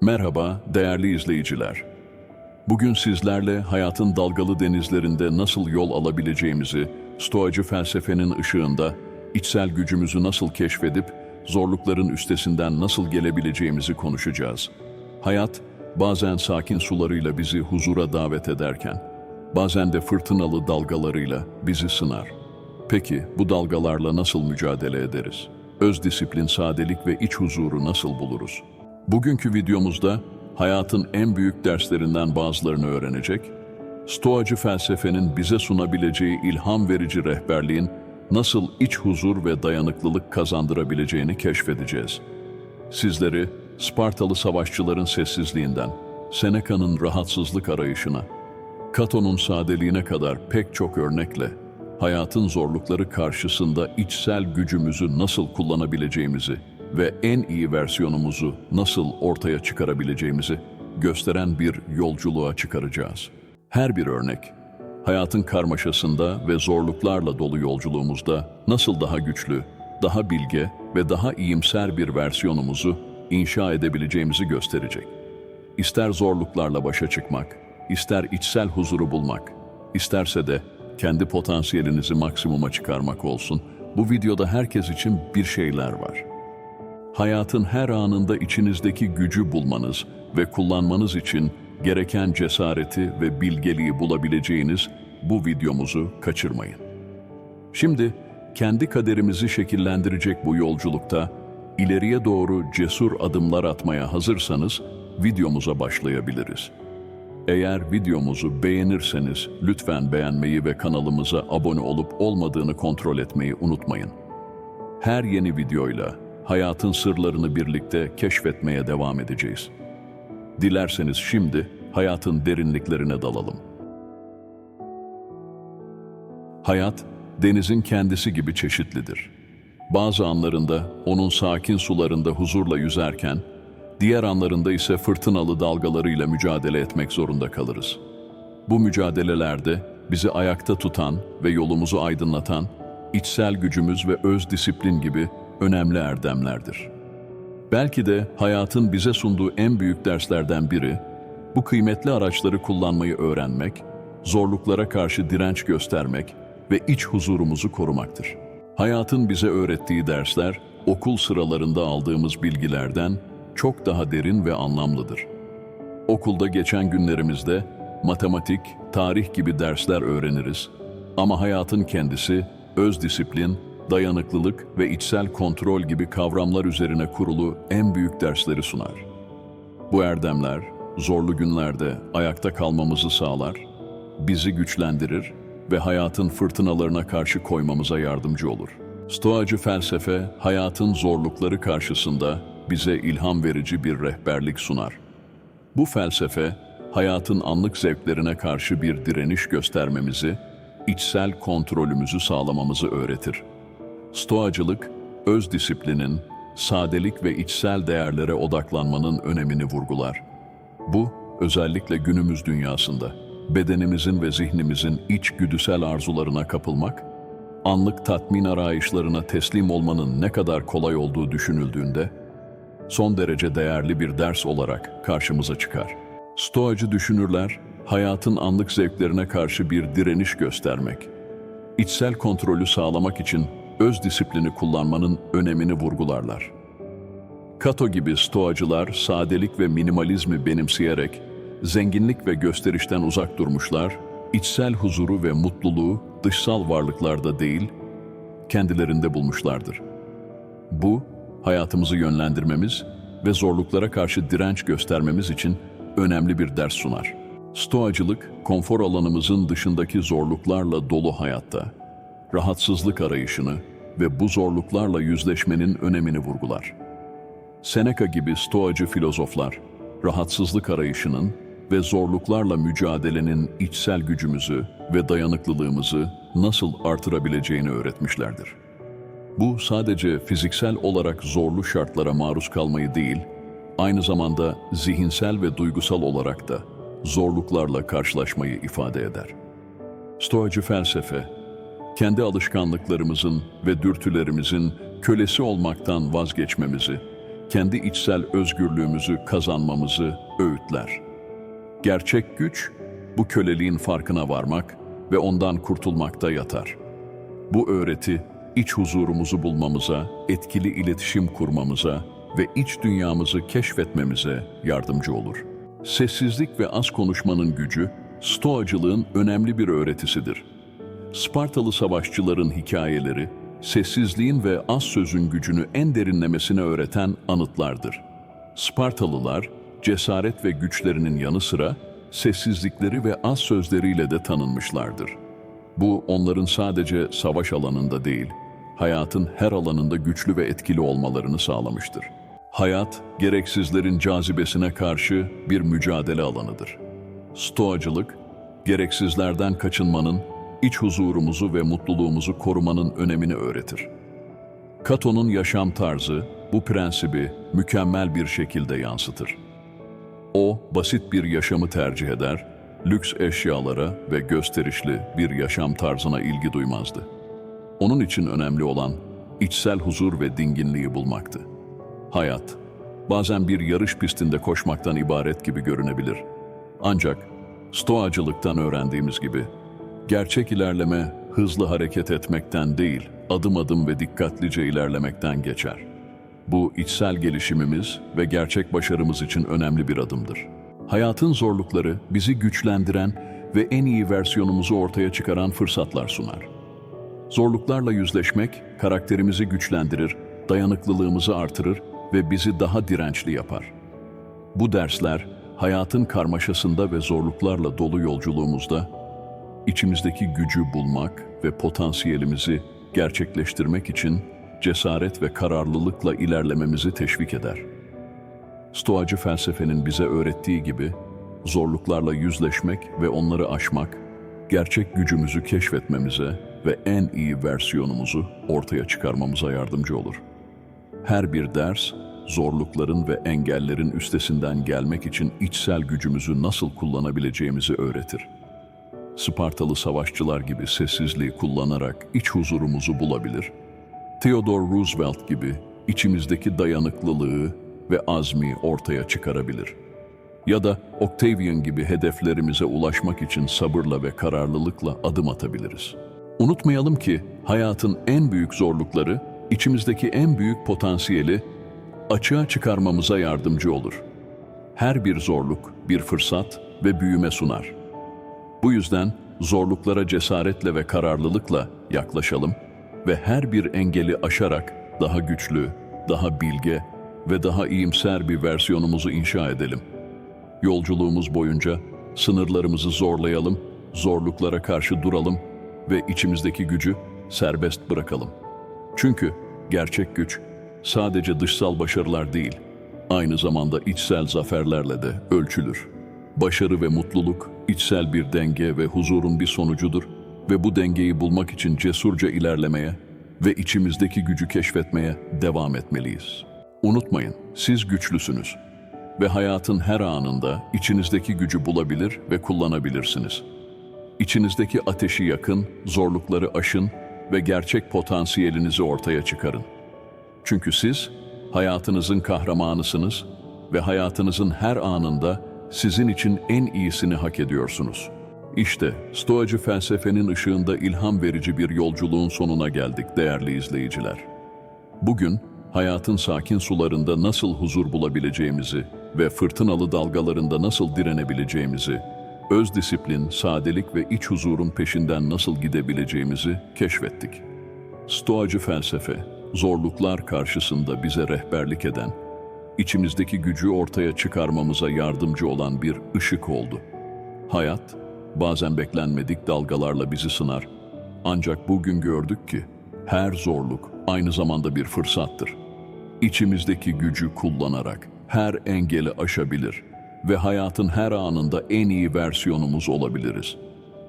Merhaba değerli izleyiciler. Bugün sizlerle hayatın dalgalı denizlerinde nasıl yol alabileceğimizi, stoacı felsefenin ışığında içsel gücümüzü nasıl keşfedip zorlukların üstesinden nasıl gelebileceğimizi konuşacağız. Hayat bazen sakin sularıyla bizi huzura davet ederken, bazen de fırtınalı dalgalarıyla bizi sınar. Peki bu dalgalarla nasıl mücadele ederiz? Öz disiplin, sadelik ve iç huzuru nasıl buluruz? Bugünkü videomuzda hayatın en büyük derslerinden bazılarını öğrenecek, Stoacı felsefenin bize sunabileceği ilham verici rehberliğin nasıl iç huzur ve dayanıklılık kazandırabileceğini keşfedeceğiz. Sizleri Spartalı savaşçıların sessizliğinden, Seneca'nın rahatsızlık arayışına, Kato'nun sadeliğine kadar pek çok örnekle hayatın zorlukları karşısında içsel gücümüzü nasıl kullanabileceğimizi ve en iyi versiyonumuzu nasıl ortaya çıkarabileceğimizi gösteren bir yolculuğa çıkaracağız. Her bir örnek, hayatın karmaşasında ve zorluklarla dolu yolculuğumuzda nasıl daha güçlü, daha bilge ve daha iyimser bir versiyonumuzu inşa edebileceğimizi gösterecek. İster zorluklarla başa çıkmak, ister içsel huzuru bulmak, isterse de kendi potansiyelinizi maksimuma çıkarmak olsun, bu videoda herkes için bir şeyler var. Hayatın her anında içinizdeki gücü bulmanız ve kullanmanız için gereken cesareti ve bilgeliği bulabileceğiniz bu videomuzu kaçırmayın. Şimdi kendi kaderimizi şekillendirecek bu yolculukta ileriye doğru cesur adımlar atmaya hazırsanız videomuza başlayabiliriz. Eğer videomuzu beğenirseniz lütfen beğenmeyi ve kanalımıza abone olup olmadığını kontrol etmeyi unutmayın. Her yeni videoyla hayatın sırlarını birlikte keşfetmeye devam edeceğiz. Dilerseniz şimdi hayatın derinliklerine dalalım. Hayat, denizin kendisi gibi çeşitlidir. Bazı anlarında onun sakin sularında huzurla yüzerken, diğer anlarında ise fırtınalı dalgalarıyla mücadele etmek zorunda kalırız. Bu mücadelelerde bizi ayakta tutan ve yolumuzu aydınlatan içsel gücümüz ve öz disiplin gibi önemli erdemlerdir. Belki de hayatın bize sunduğu en büyük derslerden biri, bu kıymetli araçları kullanmayı öğrenmek, zorluklara karşı direnç göstermek ve iç huzurumuzu korumaktır. Hayatın bize öğrettiği dersler, okul sıralarında aldığımız bilgilerden çok daha derin ve anlamlıdır. Okulda geçen günlerimizde matematik, tarih gibi dersler öğreniriz ama hayatın kendisi öz disiplin, dayanıklılık ve içsel kontrol gibi kavramlar üzerine kurulu en büyük dersleri sunar. Bu erdemler zorlu günlerde ayakta kalmamızı sağlar, bizi güçlendirir ve hayatın fırtınalarına karşı koymamıza yardımcı olur. Stoacı felsefe hayatın zorlukları karşısında bize ilham verici bir rehberlik sunar. Bu felsefe hayatın anlık zevklerine karşı bir direniş göstermemizi, içsel kontrolümüzü sağlamamızı öğretir. Stoacılık, öz disiplinin, sadelik ve içsel değerlere odaklanmanın önemini vurgular. Bu, özellikle günümüz dünyasında, bedenimizin ve zihnimizin iç güdüsel arzularına kapılmak, anlık tatmin arayışlarına teslim olmanın ne kadar kolay olduğu düşünüldüğünde, son derece değerli bir ders olarak karşımıza çıkar. Stoacı düşünürler, hayatın anlık zevklerine karşı bir direniş göstermek, içsel kontrolü sağlamak için öz disiplini kullanmanın önemini vurgularlar. Kato gibi stoacılar sadelik ve minimalizmi benimseyerek zenginlik ve gösterişten uzak durmuşlar, içsel huzuru ve mutluluğu dışsal varlıklarda değil, kendilerinde bulmuşlardır. Bu, hayatımızı yönlendirmemiz ve zorluklara karşı direnç göstermemiz için önemli bir ders sunar. Stoacılık, konfor alanımızın dışındaki zorluklarla dolu hayatta, rahatsızlık arayışını ve bu zorluklarla yüzleşmenin önemini vurgular. Seneca gibi stoacı filozoflar, rahatsızlık arayışının ve zorluklarla mücadelenin içsel gücümüzü ve dayanıklılığımızı nasıl artırabileceğini öğretmişlerdir. Bu sadece fiziksel olarak zorlu şartlara maruz kalmayı değil, aynı zamanda zihinsel ve duygusal olarak da zorluklarla karşılaşmayı ifade eder. Stoacı felsefe, kendi alışkanlıklarımızın ve dürtülerimizin kölesi olmaktan vazgeçmemizi, kendi içsel özgürlüğümüzü kazanmamızı öğütler. Gerçek güç, bu köleliğin farkına varmak ve ondan kurtulmakta yatar. Bu öğreti, iç huzurumuzu bulmamıza, etkili iletişim kurmamıza ve iç dünyamızı keşfetmemize yardımcı olur. Sessizlik ve az konuşmanın gücü, Stoacılığın önemli bir öğretisidir. Spartalı savaşçıların hikayeleri, sessizliğin ve az sözün gücünü en derinlemesine öğreten anıtlardır. Spartalılar, cesaret ve güçlerinin yanı sıra sessizlikleri ve az sözleriyle de tanınmışlardır. Bu onların sadece savaş alanında değil, hayatın her alanında güçlü ve etkili olmalarını sağlamıştır. Hayat, gereksizlerin cazibesine karşı bir mücadele alanıdır. Stoacılık, gereksizlerden kaçınmanın, iç huzurumuzu ve mutluluğumuzu korumanın önemini öğretir. Kato'nun yaşam tarzı bu prensibi mükemmel bir şekilde yansıtır. O, basit bir yaşamı tercih eder, lüks eşyalara ve gösterişli bir yaşam tarzına ilgi duymazdı. Onun için önemli olan içsel huzur ve dinginliği bulmaktı. Hayat, bazen bir yarış pistinde koşmaktan ibaret gibi görünebilir. Ancak stoacılıktan öğrendiğimiz gibi, gerçek ilerleme hızlı hareket etmekten değil, adım adım ve dikkatlice ilerlemekten geçer. Bu içsel gelişimimiz ve gerçek başarımız için önemli bir adımdır. Hayatın zorlukları bizi güçlendiren ve en iyi versiyonumuzu ortaya çıkaran fırsatlar sunar. Zorluklarla yüzleşmek karakterimizi güçlendirir, dayanıklılığımızı artırır ve bizi daha dirençli yapar. Bu dersler hayatın karmaşasında ve zorluklarla dolu yolculuğumuzda içimizdeki gücü bulmak ve potansiyelimizi gerçekleştirmek için cesaret ve kararlılıkla ilerlememizi teşvik eder. Stoacı felsefenin bize öğrettiği gibi zorluklarla yüzleşmek ve onları aşmak, gerçek gücümüzü keşfetmemize ve en iyi versiyonumuzu ortaya çıkarmamıza yardımcı olur. Her bir ders, zorlukların ve engellerin üstesinden gelmek için içsel gücümüzü nasıl kullanabileceğimizi öğretir. Spartalı savaşçılar gibi sessizliği kullanarak iç huzurumuzu bulabilir. Theodore Roosevelt gibi içimizdeki dayanıklılığı ve azmi ortaya çıkarabilir. Ya da Octavian gibi hedeflerimize ulaşmak için sabırla ve kararlılıkla adım atabiliriz. Unutmayalım ki hayatın en büyük zorlukları, içimizdeki en büyük potansiyeli açığa çıkarmamıza yardımcı olur. Her bir zorluk bir fırsat ve büyüme sunar. Bu yüzden zorluklara cesaretle ve kararlılıkla yaklaşalım ve her bir engeli aşarak daha güçlü, daha bilge ve daha iyimser bir versiyonumuzu inşa edelim. Yolculuğumuz boyunca sınırlarımızı zorlayalım, zorluklara karşı duralım ve içimizdeki gücü serbest bırakalım. Çünkü gerçek güç sadece dışsal başarılar değil, aynı zamanda içsel zaferlerle de ölçülür. Başarı ve mutluluk içsel bir denge ve huzurun bir sonucudur ve bu dengeyi bulmak için cesurca ilerlemeye ve içimizdeki gücü keşfetmeye devam etmeliyiz. Unutmayın, siz güçlüsünüz ve hayatın her anında içinizdeki gücü bulabilir ve kullanabilirsiniz. İçinizdeki ateşi yakın, zorlukları aşın ve gerçek potansiyelinizi ortaya çıkarın. Çünkü siz hayatınızın kahramanısınız ve hayatınızın her anında sizin için en iyisini hak ediyorsunuz. İşte Stoacı felsefenin ışığında ilham verici bir yolculuğun sonuna geldik değerli izleyiciler. Bugün hayatın sakin sularında nasıl huzur bulabileceğimizi ve fırtınalı dalgalarında nasıl direnebileceğimizi, öz disiplin, sadelik ve iç huzurun peşinden nasıl gidebileceğimizi keşfettik. Stoacı felsefe, zorluklar karşısında bize rehberlik eden, içimizdeki gücü ortaya çıkarmamıza yardımcı olan bir ışık oldu. Hayat, bazen beklenmedik dalgalarla bizi sınar. Ancak bugün gördük ki, her zorluk aynı zamanda bir fırsattır. İçimizdeki gücü kullanarak her engeli aşabilir ve hayatın her anında en iyi versiyonumuz olabiliriz.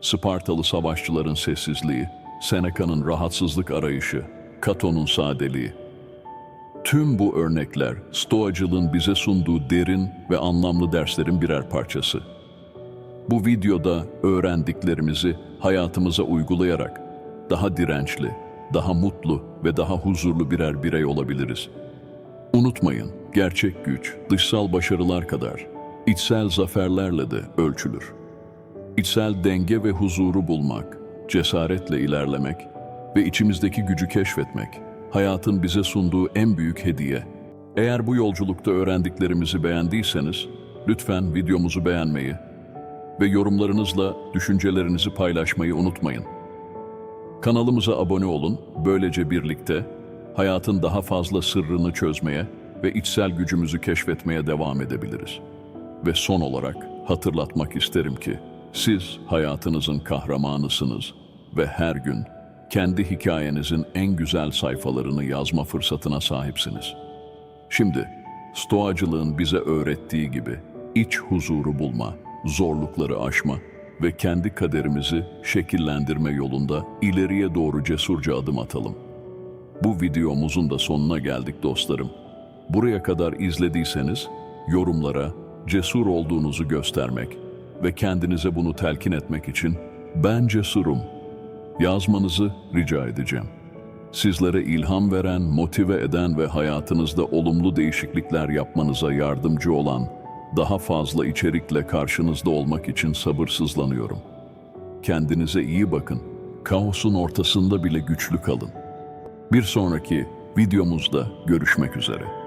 Spartalı savaşçıların sessizliği, Seneca'nın rahatsızlık arayışı, Kato'nun sadeliği. Tüm bu örnekler Stoacılığın bize sunduğu derin ve anlamlı derslerin birer parçası. Bu videoda öğrendiklerimizi hayatımıza uygulayarak daha dirençli, daha mutlu ve daha huzurlu birer birey olabiliriz. Unutmayın, Gerçek güç, dışsal başarılar kadar içsel zaferlerle de ölçülür. İçsel denge ve huzuru bulmak, cesaretle ilerlemek ve içimizdeki gücü keşfetmek, hayatın bize sunduğu en büyük hediye. Eğer bu yolculukta öğrendiklerimizi beğendiyseniz, lütfen videomuzu beğenmeyi ve yorumlarınızla düşüncelerinizi paylaşmayı unutmayın. Kanalımıza abone olun, böylece birlikte hayatın daha fazla sırrını çözmeye ve içsel gücümüzü keşfetmeye devam edebiliriz. Ve son olarak hatırlatmak isterim ki siz hayatınızın kahramanısınız ve her gün kendi hikayenizin en güzel sayfalarını yazma fırsatına sahipsiniz. Şimdi stoacılığın bize öğrettiği gibi iç huzuru bulma, zorlukları aşma ve kendi kaderimizi şekillendirme yolunda ileriye doğru cesurca adım atalım. Bu videomuzun da sonuna geldik dostlarım. Buraya kadar izlediyseniz yorumlara cesur olduğunuzu göstermek ve kendinize bunu telkin etmek için ben cesurum yazmanızı rica edeceğim. Sizlere ilham veren, motive eden ve hayatınızda olumlu değişiklikler yapmanıza yardımcı olan daha fazla içerikle karşınızda olmak için sabırsızlanıyorum. Kendinize iyi bakın. Kaosun ortasında bile güçlü kalın. Bir sonraki videomuzda görüşmek üzere.